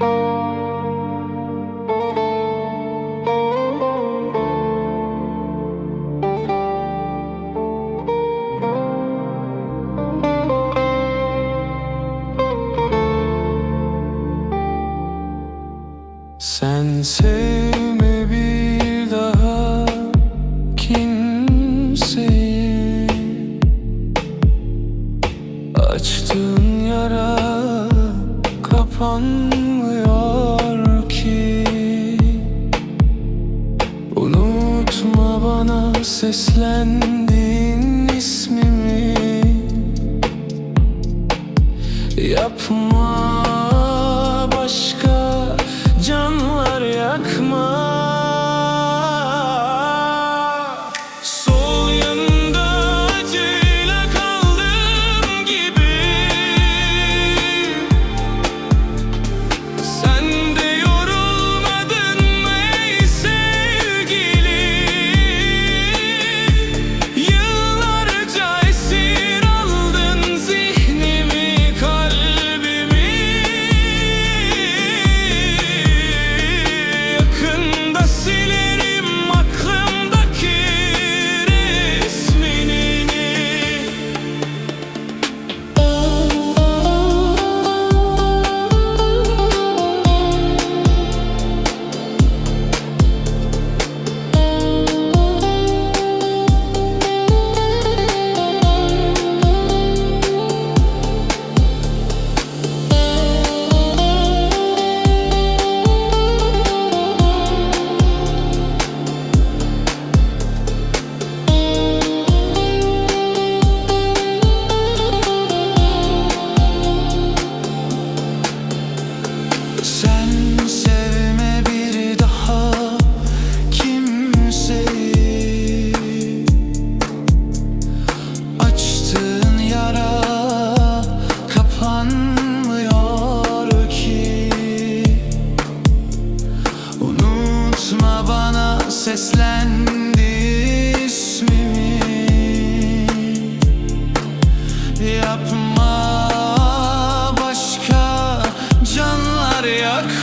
Sen sevme bir daha kimseyi. Açtığın yara kapanmıyor seslendiğin ismimi? Yapma başka seslendi ismimi. Yapma başka canlar yakma